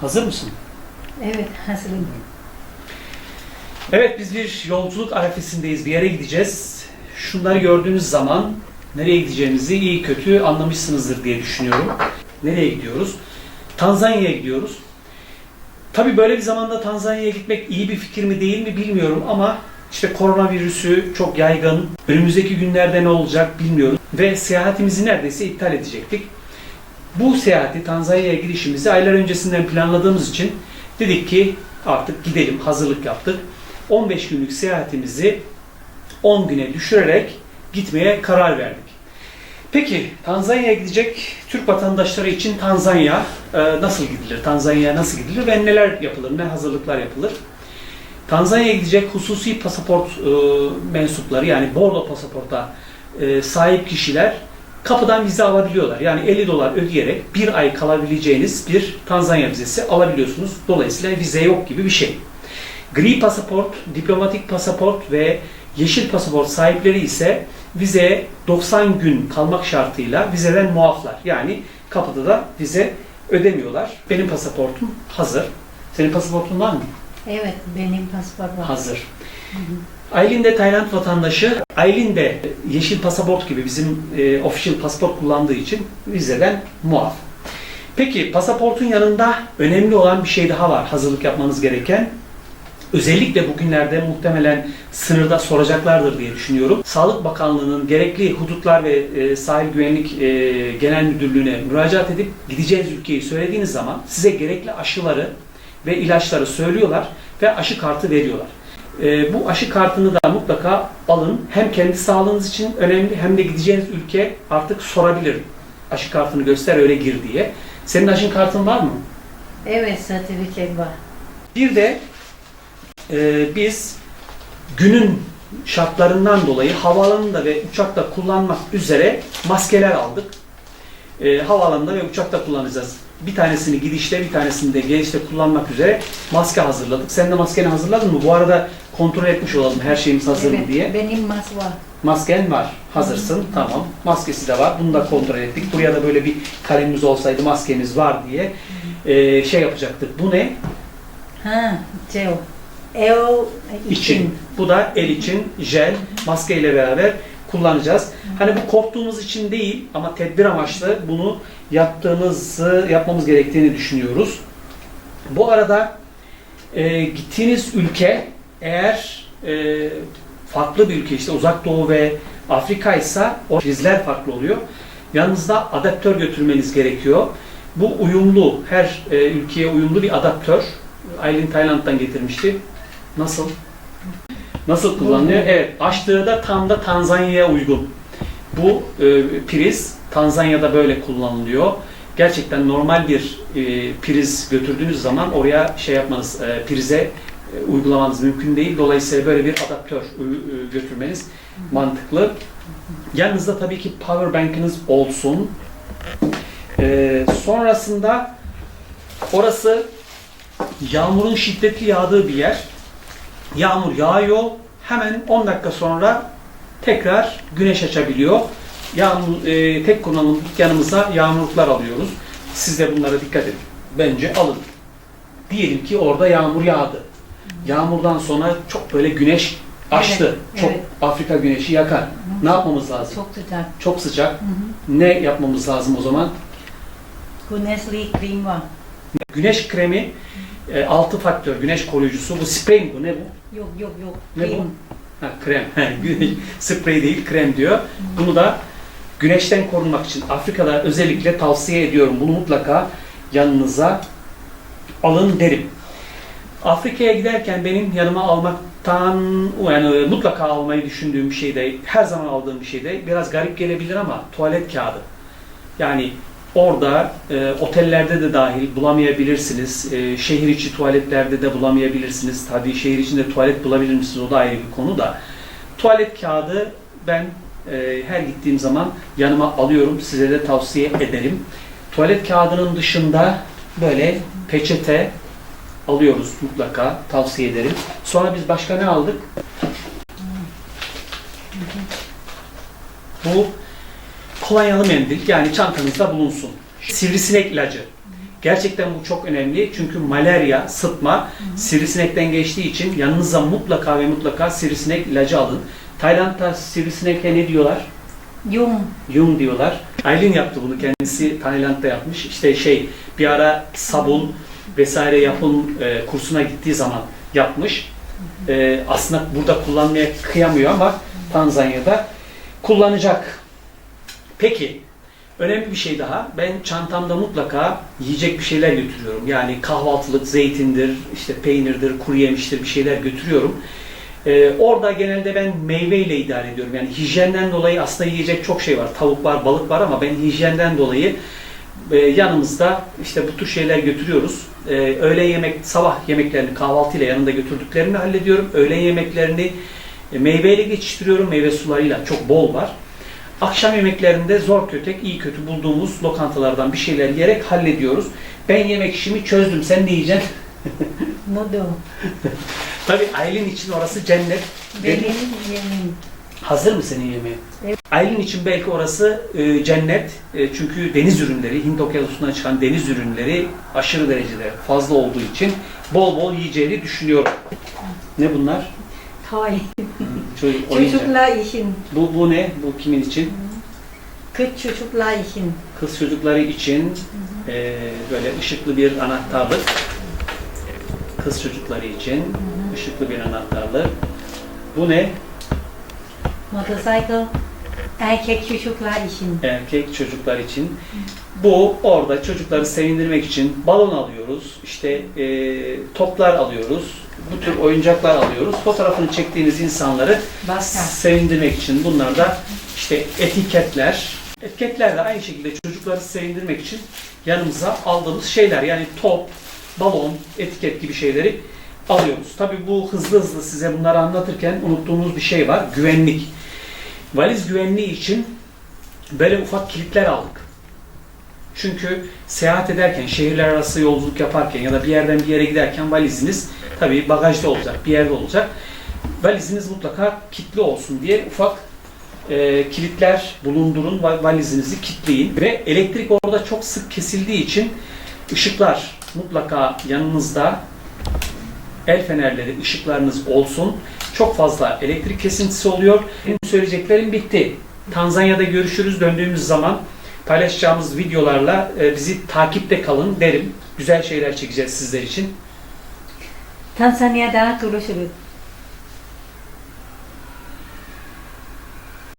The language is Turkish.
Hazır mısın? Evet, hazırım. Evet biz bir yolculuk arefesindeyiz. Bir yere gideceğiz. Şunları gördüğünüz zaman nereye gideceğimizi iyi kötü anlamışsınızdır diye düşünüyorum. Nereye gidiyoruz? Tanzanya'ya gidiyoruz. Tabii böyle bir zamanda Tanzanya'ya gitmek iyi bir fikir mi değil mi bilmiyorum ama işte koronavirüsü çok yaygın. Önümüzdeki günlerde ne olacak bilmiyorum. Ve seyahatimizi neredeyse iptal edecektik. Bu seyahati Tanzanya'ya girişimizi aylar öncesinden planladığımız için dedik ki artık gidelim hazırlık yaptık. 15 günlük seyahatimizi 10 güne düşürerek gitmeye karar verdik. Peki Tanzanya'ya gidecek Türk vatandaşları için Tanzanya e, nasıl gidilir? Tanzanya'ya nasıl gidilir ve neler yapılır? Ne hazırlıklar yapılır? Tanzanya'ya gidecek hususi pasaport e, mensupları yani bordo pasaporta e, sahip kişiler kapıdan vize alabiliyorlar. Yani 50 dolar ödeyerek bir ay kalabileceğiniz bir Tanzanya vizesi alabiliyorsunuz. Dolayısıyla vize yok gibi bir şey. Gri pasaport, diplomatik pasaport ve yeşil pasaport sahipleri ise vizeye 90 gün kalmak şartıyla vizeden muaflar. Yani kapıda da vize ödemiyorlar. Benim pasaportum hazır. Senin pasaportun var mı? Evet, benim pasaport var. Hazır. Aylin de Tayland vatandaşı. Aylin de yeşil pasaport gibi bizim e, official pasaport kullandığı için vizeden muaf. Peki pasaportun yanında önemli olan bir şey daha var hazırlık yapmanız gereken. Özellikle bugünlerde muhtemelen sınırda soracaklardır diye düşünüyorum. Sağlık Bakanlığı'nın gerekli hudutlar ve e, sahil güvenlik e, genel müdürlüğüne müracaat edip gideceğiniz ülkeyi söylediğiniz zaman size gerekli aşıları ve ilaçları söylüyorlar ve aşı kartı veriyorlar. E, bu aşı kartını da mutlaka alın. Hem kendi sağlığınız için önemli hem de gideceğiniz ülke artık sorabilir. Aşı kartını göster öyle gir diye. Senin aşı kartın var mı? Evet, sertifika var. Bir de e, biz günün şartlarından dolayı havaalanında ve uçakta kullanmak üzere maskeler aldık. E, havaalanında ve uçakta kullanacağız. Bir tanesini gidişte, bir tanesini de gelişte kullanmak üzere maske hazırladık. Sen de maskeni hazırladın mı? Bu arada kontrol etmiş olalım her şeyimiz hazır mı evet, diye. benim mas var. Masken var. Hazırsın. Tamam. Maskesi de var. Bunu da kontrol ettik. Buraya da böyle bir kalemimiz olsaydı maskemiz var diye e, şey yapacaktık. Bu ne? Ha, gel. El için. Bu da el için jel maske ile beraber kullanacağız. Hani bu korktuğumuz için değil ama tedbir amaçlı bunu yaptığımızı yapmamız gerektiğini düşünüyoruz. Bu arada e, gittiğiniz ülke eğer e, farklı bir ülke işte uzak doğu ve Afrika ise o krizler farklı oluyor. Yanınızda adaptör götürmeniz gerekiyor. Bu uyumlu, her e, ülkeye uyumlu bir adaptör. Aylin Tayland'dan getirmişti. Nasıl? Nasıl kullanılıyor? Evet, açtığı da tam da Tanzanya'ya uygun. Bu e, priz Tanzanya'da böyle kullanılıyor. Gerçekten normal bir e, priz götürdüğünüz zaman oraya şey yapmanız, e, prize e, uygulamanız mümkün değil. Dolayısıyla böyle bir adaptör ü- götürmeniz mantıklı. Yanınızda tabii ki power bank'ınız olsun. E, sonrasında orası yağmurun şiddetli yağdığı bir yer. Yağmur yağıyor. Hemen 10 dakika sonra tekrar güneş açabiliyor. Yağmur, e, tek kullanımlık yanımıza yağmurluklar alıyoruz. Siz de bunlara dikkat edin. Bence alın. Diyelim ki orada yağmur yağdı. Yağmurdan sonra çok böyle güneş açtı. Evet, çok evet. Afrika güneşi yakar. Ne yapmamız lazım? Çok sıcak. Çok sıcak. Hı hı. Ne yapmamız lazım o zaman? Güneşli krem var. Güneş kremi, e, 6 faktör güneş koruyucusu. Bu sprey mi bu? Ne bu? Yok yok yok. Ne bu? krem. Ha, krem. Sprey değil krem diyor. Bunu da güneşten korunmak için Afrika'da özellikle tavsiye ediyorum. Bunu mutlaka yanınıza alın derim. Afrika'ya giderken benim yanıma almaktan yani mutlaka almayı düşündüğüm bir şey de her zaman aldığım bir şey de biraz garip gelebilir ama tuvalet kağıdı. Yani orada e, otellerde de dahil bulamayabilirsiniz. E, şehir içi tuvaletlerde de bulamayabilirsiniz. Tabii şehir içinde tuvalet bulabilir misiniz o da ayrı bir konu da. Tuvalet kağıdı ben e, her gittiğim zaman yanıma alıyorum. Size de tavsiye ederim. Tuvalet kağıdının dışında böyle peçete alıyoruz mutlaka. Tavsiye ederim. Sonra biz başka ne aldık? Bu kolonyalı mendil yani çantanızda bulunsun. Sivrisinek ilacı. Gerçekten bu çok önemli çünkü malaria, sıtma sivrisinekten geçtiği için yanınıza mutlaka ve mutlaka sivrisinek ilacı alın. Tayland'da sivrisinekle ne diyorlar? Dung. Yum diyorlar. Aylin yaptı bunu kendisi Tayland'da yapmış. İşte şey bir ara sabun vesaire yapım e, kursuna gittiği zaman yapmış. E, aslında burada kullanmaya kıyamıyor ama Tanzanya'da kullanacak. Peki önemli bir şey daha. Ben çantamda mutlaka yiyecek bir şeyler götürüyorum. Yani kahvaltılık zeytindir, işte peynirdir, kuru yemiştir bir şeyler götürüyorum. Ee, orada genelde ben meyveyle idare ediyorum. Yani hijyenden dolayı aslında yiyecek çok şey var. Tavuk var, balık var ama ben hijyenden dolayı e, yanımızda işte bu tür şeyler götürüyoruz. Ee, öğlen yemek, sabah yemeklerini kahvaltıyla yanında götürdüklerini hallediyorum. Öğlen yemeklerini e, meyveyle geçiştiriyorum. Meyve sularıyla çok bol var. Akşam yemeklerinde zor kötek, iyi kötü bulduğumuz lokantalardan bir şeyler yiyerek hallediyoruz. Ben yemek işimi çözdüm. Sen ne yiyeceksin? Noodle. Tabii Aylin için orası cennet. Benim yemin. Hazır mı senin yemeğin? Evet. Aylin için belki orası e, cennet. E, çünkü deniz ürünleri, Hint okyanusundan çıkan deniz ürünleri aşırı derecede fazla olduğu için bol bol yiyeceğini düşünüyorum. Ne bunlar? Toy. Çocuk oyuncak. Çocuklar için. Bu, bu ne? Bu kimin için? Kız çocuklar için. Kız çocukları için e, böyle ışıklı bir anahtarlık. Kız çocukları için ışıklı bir anahtarlık. Bu ne? Motorcycle. Erkek çocuklar için. erkek çocuklar için. Bu orada çocukları sevindirmek için balon alıyoruz, işte e, toplar alıyoruz, bu tür oyuncaklar alıyoruz. Fotoğrafını çektiğiniz insanları Basta. sevindirmek için bunlar da işte etiketler. Etiketler de aynı şekilde çocukları sevindirmek için yanımıza aldığımız şeyler. Yani top, balon, etiket gibi şeyleri alıyoruz. Tabii bu hızlı hızlı size bunları anlatırken unuttuğumuz bir şey var. Güvenlik. Valiz güvenliği için böyle ufak kilitler aldık. Çünkü seyahat ederken, şehirler arası yolculuk yaparken ya da bir yerden bir yere giderken valiziniz tabii bagajda olacak, bir yerde olacak. Valiziniz mutlaka kilitli olsun diye ufak e, kilitler bulundurun, va- valizinizi kilitleyin. Ve elektrik orada çok sık kesildiği için ışıklar mutlaka yanınızda el fenerleri, ışıklarınız olsun. Çok fazla elektrik kesintisi oluyor. Benim söyleyeceklerim bitti. Tanzanya'da görüşürüz döndüğümüz zaman paylaşacağımız videolarla e, bizi takipte kalın derim. Güzel şeyler çekeceğiz sizler için. Tanzanya'da görüşürüz.